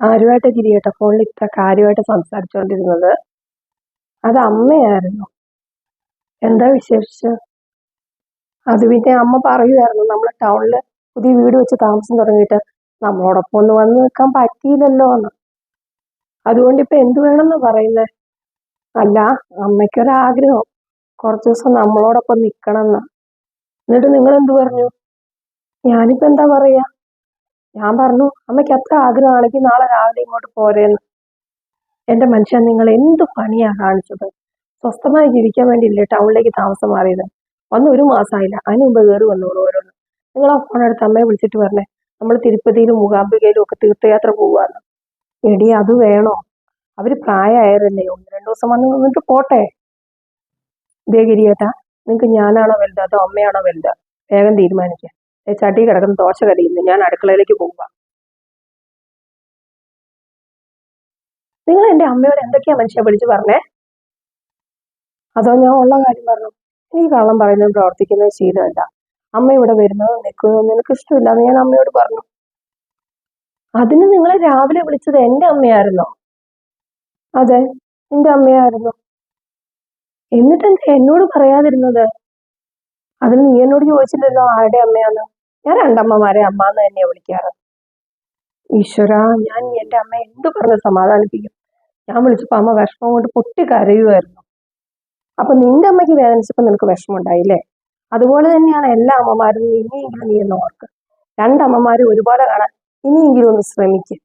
ആരുമായിട്ട് ഗിരിയേട്ട ഫോണിൽ ഇത്ര കാര്യമായിട്ട് സംസാരിച്ചുകൊണ്ടിരുന്നത് അത് അമ്മയായിരുന്നു. എന്താ വിശേഷിച്ച്? അത് പിന്നെ അമ്മ പറയുമായിരുന്നു നമ്മൾ ടൗണിൽ പുതിയ വീട് വെച്ച് താമസം തുടങ്ങിയിട്ട് നമ്മളോടൊപ്പം ഒന്ന് വന്ന് നിൽക്കാൻ പറ്റിയില്ലല്ലോ എന്ന്. അതുകൊണ്ട് ഇപ്പൊ എന്ത് വേണമെന്ന് പറയുന്നത് അല്ല അമ്മയ്ക്കൊരാഗ്രഹം. കുറച്ച് ദിവസം നമ്മളോടൊപ്പം നിൽക്കണം എന്ന് എന്നിട്ട് നിങ്ങൾ എന്ത് പറഞ്ഞു? ഞാനിപ്പോ എന്താ പറയാ? ഞാൻ പറഞ്ഞു അമ്മയ്ക്ക് അത്ര ആഗ്രഹമാണെങ്കിൽ നാളെ രാവിലെ ഇങ്ങോട്ട് പോരേന്ന്. എന്റെ മനുഷ്യൻ നിങ്ങൾ എന്ത് പണിയാ കാണിച്ചത്? സ്വസ്ഥമായി ജീവിക്കാൻ വേണ്ടിയില്ലേ ടൗണിലേക്ക് താമസം മാറിയത്? വന്ന് ഒരു മാസമായില്ല അതിന് മുമ്പ് കയറി വന്നോളൂ ഓരോന്ന്. നിങ്ങൾ ആ ഫോൺ എടുത്ത് അമ്മയെ വിളിച്ചിട്ട് പറഞ്ഞേ നമ്മൾ തിരുപ്പതിയിലും മൂകാംബികയിലും ഒക്കെ തീർത്ഥയാത്ര പോവാന്ന് എടി അത് വേണോ? അവർ പ്രായമായവരല്ലേ ഒന്ന് രണ്ടു ദിവസം വന്ന് നിന്നിട്ട് പോട്ടെ? ഇതേ ഗിരിയേട്ടാ നിങ്ങൾക്ക് ഞാനാണോ വലുത് അതോ അമ്മയാണോ വലുത്? വേഗം തീരുമാനിക്കുക ദേ ചട്ടി കിടക്കുന്ന ദോശ കരിയുന്നു ഞാൻ അടുക്കളയിലേക്ക് പോവുക. നിങ്ങൾ എന്റെ അമ്മയോട് എന്തൊക്കെയാ മനുഷ്യ പിടിച്ചു പറഞ്ഞേ? അതോ ഞാൻ ഉള്ള കാര്യം പറഞ്ഞു? ഈ കള്ളം പറയുന്നതും പ്രവർത്തിക്കുന്നതും ശീലമല്ല. അമ്മ ഇവിടെ വരുന്നത് നിൽക്കുന്നത് നിനക്ക് ഇഷ്ടമില്ലാന്ന് ഞാൻ അമ്മയോട് പറഞ്ഞു. അതിന് നിങ്ങളെ രാവിലെ വിളിച്ചത് എന്റെ അമ്മയായിരുന്നോ? അതെ എന്റെ അമ്മയായിരുന്നു. എന്നിട്ട് എന്താ എന്നോട് പറയാതിരുന്നത്? അതിന് നീ എന്നോട് ചോദിച്ചില്ലല്ലോ ആരുടെ അമ്മയാന്ന്? ഞാൻ രണ്ടമ്മമാരെ അമ്മ എന്ന് തന്നെയാണ് വിളിക്കാറ്. ഈശ്വര ഞാൻ എന്റെ അമ്മ എന്ത് പറഞ്ഞ് സമാധാനിപ്പിക്കും? ഞാൻ വിളിച്ചപ്പോ അമ്മ വിഷമം കൊണ്ട് പൊട്ടി കരയുമായിരുന്നു അപ്പൊ നിന്റെ അമ്മയ്ക്ക് വേദനിച്ചപ്പോ നിനക്ക് വിഷമം ഉണ്ടായില്ലേ അതുപോലെ തന്നെയാണ് എല്ലാ അമ്മമാരും ഇനിയെങ്കിലും നീ എന്ന് ഓർക്ക്. രണ്ടമ്മമാരും ഒരുപോലെ കാണാൻ ഇനിയെങ്കിലും ഒന്ന് ശ്രമിക്കും.